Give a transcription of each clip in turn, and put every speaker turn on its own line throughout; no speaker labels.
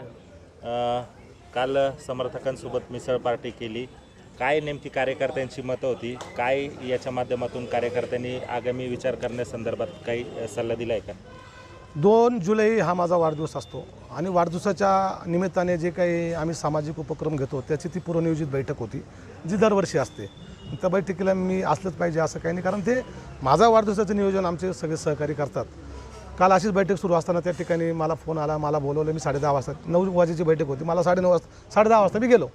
अ, काल समर्थकांसोबत मिसळ पार्टी केली. काय नेमकी कार्यकर्त्यांची मतं होती? काय याच्या माध्यमातून कार्यकर्त्यांनी आगामी विचार करण्यासंदर्भात काही अ, सल्ला दिला आहे का?
दोन जुलै हा माझा वाढदिवस असतो आणि वाढदिवसाच्या निमित्ताने जे काही आम्ही सामाजिक उपक्रम घेतो त्याची ती पूर्वनियोजित बैठक होती जी दरवर्षी असते. त्या बैठकीला मी असलंच पाहिजे असं काही नाही कारण ते माझा वाढदिवसाचं नियोजन आमचे सगळे सहकारी करतात. काल अशीच बैठक सुरू असताना त्या ठिकाणी मला फोन आला मला बोलवलं मी साडेदहा वाजता नऊ वाजेची बैठक होती. मला साडेनऊ वाजता साडेदहा वाजता मी गेलो.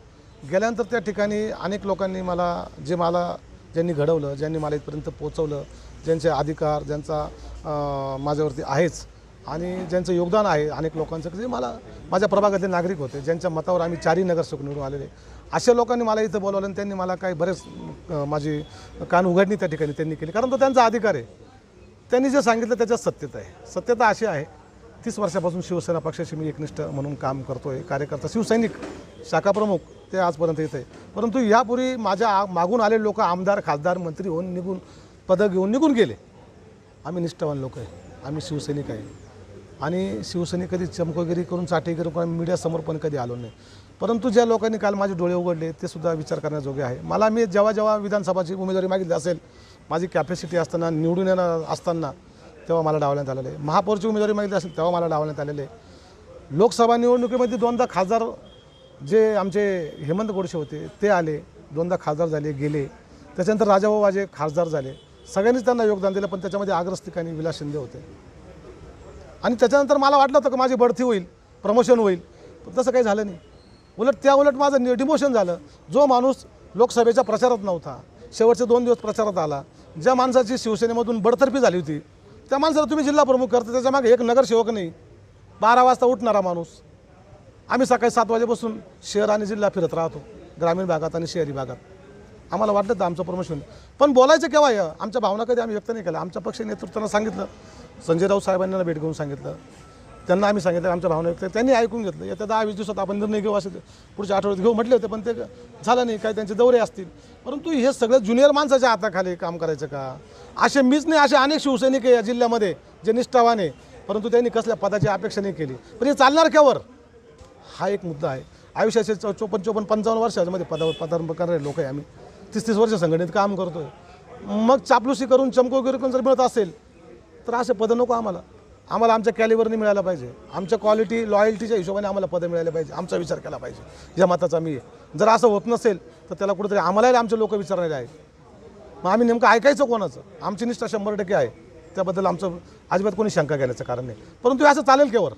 गेल्यानंतर त्या ठिकाणी अनेक लोकांनी मला जे मला ज्यांनी घडवलं ज्यांनी मला इथपर्यंत पोचवलं ज्यांचे अधिकार ज्यांचा माझ्यावरती आहेच आणि ज्यांचं योगदान आहे अनेक लोकांचं जे मला माझ्या प्रभागातले नागरिक होते ज्यांच्या मतावर आम्ही चारही नगरसेवक निवडून आलेले. अशा लोकांनी मला इथं बोलवलं आणि त्यांनी मला काही बरेच माझी कान उघडणी त्या ठिकाणी त्यांनी केली. कारण तो त्यांचा अधिकार आहे. त्यांनी जे सांगितलं त्याच्यात सत्यता आहे. सत्यता अशी आहे तीस वर्षापासून शिवसेना पक्षाशी मी एकनिष्ठ म्हणून काम करतो आहे कार्यकर्ता शिवसैनिक शाखाप्रमुख ते आजपर्यंत येत आहे. परंतु यापूर्वी माझ्या आ- मागून आले लोक आमदार खासदार मंत्री होऊन निघून पदं घेऊन निघून गेले. आम्ही निष्ठावान लोक आहे. आम्ही शिवसैनिक आहे. आणि शिवसेने कधी चमकोगिरी करून चाटेगिरी करून मीडियासमोर पण कधी आलो नाही. परंतु ज्या लोकांनी काल माझे डोळे उघडले ते सुद्धा विचार करण्याजोगे आहे. मला मी जेव्हा जेव्हा विधानसभाची उमेदवारी मागितली असेल माझी कॅपॅसिटी असताना निवडून येणार असताना तेव्हा मला डावण्यात आलेलं आहे. महापौरची उमेदवारी मागितली असेल तेव्हा मला डावण्यात आलेले आहे. लोकसभा निवडणुकीमध्ये दोनदा खासदार जे आमचे हेमंत गोडसे होते ते आले दोनदा खासदार झाले गेले. त्याच्यानंतर राजाभाऊ वाजे खासदार झाले. सगळ्यांनीच त्यांना योगदान दिलं पण त्याच्यामध्ये आग्रस्तिकांनी विलास शिंदे होते. आणि त्याच्यानंतर मला वाटलं होतं की माझी बढती होईल प्रमोशन होईल. पण तसं काही झालं नाही. उलट त्या उलट माझं डिमोशन झालं. जो माणूस लोकसभेच्या प्रचारात नव्हता शेवटचे दोन दिवस प्रचारात आला ज्या माणसाची शिवसेनेमधून बडतर्फी झाली होती त्या माणसाला तुम्ही जिल्हा प्रमुख करता त्याच्यामागे एक नगरसेवक नाही. बारा वाजता उठणारा माणूस. आम्ही सकाळी सात वाजेपासून शहर आणि जिल्हा फिरत राहतो ग्रामीण भागात आणि शहरी भागात. आम्हाला वाटलं तर आमचं प्रमोशन पण बोलायचं केव्हा आहे? आमच्या भावना कधी आम्ही व्यक्त नाही केल्या. आमच्या पक्ष नेतृत्वानं सांगितलं. संजय राऊत साहेबांना भेट घेऊन सांगितलं. त्यांना आम्ही सांगितलं आमच्या भावना व्यक्त त्यांनी ऐकून घेतलं. येत्या दहा वीस दिवसात आपण निर्णय घेऊ असे पुढच्या आठवड्यात घेऊ म्हटले होते पण ते झालं नाही. काही त्यांचे दौरे असतील. परंतु हे सगळं ज्युनियर माणसाच्या हाताखाली काम करायचं का? असे मीच नाही असे अनेक शिवसैनिक आहे या जिल्ह्यामध्ये जे निष्ठावान आहे. परंतु त्यांनी कसल्या पदाची अपेक्षा नाही केली. पण हे चालणार केवर? हा एक मुद्दा आहे. आयुष्याचे चौ चौपन्न पंचावन्न वर्षामध्ये पदावर पदार्पण करणारे लोक आहे आम्ही. तीस तीस वर्ष संघटनेत काम करतो आहे मग चापलुसी करून चमकोगिरी करून जर मिळत असेल तर असे पदं नको आम्हाला. आम्हाला आमच्या कॅलिबरने मिळायला पाहिजे. आमच्या क्वालिटी लॉयल्टीच्या हिशोबाने आम्हाला पदं मिळायला पाहिजे. आमचा विचार केला पाहिजे. या मताचा मी आहे. जर असं होत नसेल तर त्याला कुठेतरी आम्हालाही आमचे लोक विचारणारे आहेत. मग आम्ही नेमकं ऐकायचं कोणाचं? आमची निष्ठा शंभर टक्के आहे. त्याबद्दल आमचं अजिबात कोणी शंका घेण्याचं कारण नाही. परंतु असं चालेल केवर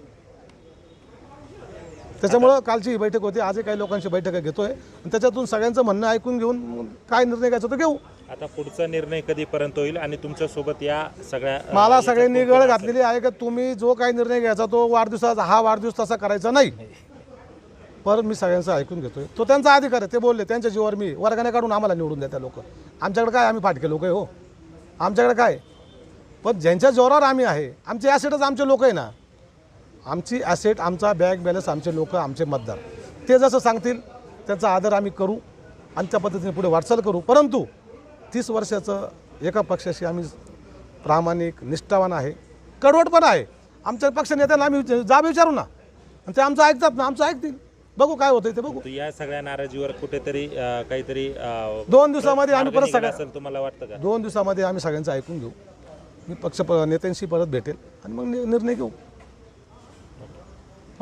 त्याच्यामुळं कालची ही बैठक होती. आजही काही लोकांची बैठक घेतोय. आणि त्याच्यातून सगळ्यांचं म्हणणं ऐकून घेऊन काय निर्णय घ्यायचा तो घेऊ.
आता पुढचा निर्णय कधीपर्यंत होईल आणि तुमच्यासोबत या सगळ्या
मला सगळ्यांनी गळ घातलेली आहे की? तुम्ही जो काही निर्णय घ्यायचा तो वाढदिवसाचा हा वाढदिवस तसा करायचा नाही. पर मी सगळ्यांचं ऐकून घेतोय. तो त्यांचा अधिकार आहे. ते बोलले त्यांच्या जीवावर मी वर्गाने काढून आम्हाला निवडून द्या त्या लोक. आमच्याकडे काय आम्ही फाटके लोक आहे हो. आमच्याकडे काय? पण ज्यांच्या जोरावर आम्ही आहे आमचे ॲसेटच आमचे लोक आहे ना. आमची ॲसेट आमचा बॅग बॅलन्स आमचे लोक आमचे मतदार. ते जसं सांगतील त्याचा आदर आम्ही करू आणि त्या पद्धतीने पुढे वाटचाल करू. परंतु तीस वर्षाचं एका पक्षाशी आम्ही प्रामाणिक निष्ठावान आहे. कडवट पण आहे. आमच्या पक्ष नेत्यांना आम्ही जाब विचारू ना. आणि ते आमचं ऐकतात ना आमचं ऐकतील. बघू काय होतंय ते बघू.
या सगळ्या नाराजीवर कुठेतरी काहीतरी
दोन दिवसामध्ये आम्ही परत सगळ्या
तुम्हाला वाटतं का?
दोन दिवसामध्ये आम्ही सगळ्यांचं ऐकून घेऊ. मी पक्ष नेत्यांशी परत भेटेल आणि मग निर्णय घेऊ.